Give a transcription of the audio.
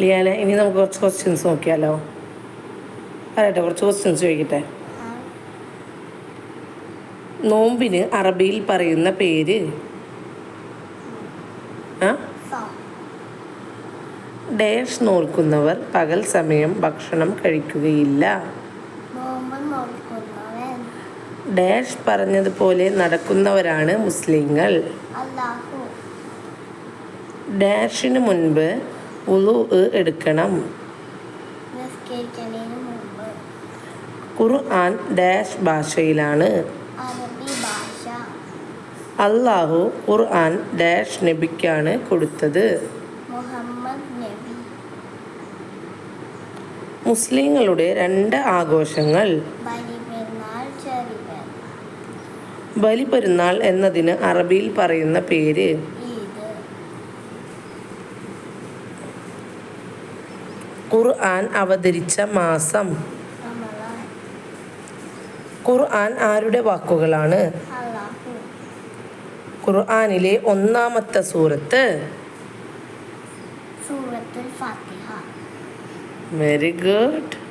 ലിയാന ഇനി നമുക്ക് കുറച്ച് ക്വസ്റ്റ്യൻസ് നോക്കിയാലോ? പറയട്ടെ കുറച്ച് ക്വസ്റ്റ്യൻസ് ചോദിക്കട്ടെ? നോമ്പിന് അറബിയിൽ പറയുന്ന പേര്? ഡേഷ് നോൽക്കുന്നവർ പകൽ സമയം ഭക്ഷണം കഴിക്കുകയില്ല. ഡാഷ് പറഞ്ഞതുപോലെ നടക്കുന്നവരാണ് മുസ്ലിങ്ങൾ. ഡാഷിന് മുൻപ് ഉളു എടുക്കണം. ഖുർആൻ ഡാഷ് ഭാഷയിലാണ്. അള്ളാഹു ഖുർആൻ ഡാഷ് നബിക്കാണ് കൊടുത്തത്. മുസ്ലിങ്ങളുടെ രണ്ട് ആഘോഷങ്ങൾ. ബലിപെരുന്നാൾ എന്നതിന് അറബിയിൽ പറയുന്ന പേര്. ഖുർആൻ അവതരിച്ച മാസം. ഖുർആൻ ആരുടെ വാക്കുകളാണ്? ഖുർആാനിലെ ഒന്നാമത്തെ സൂറത്ത്. Very good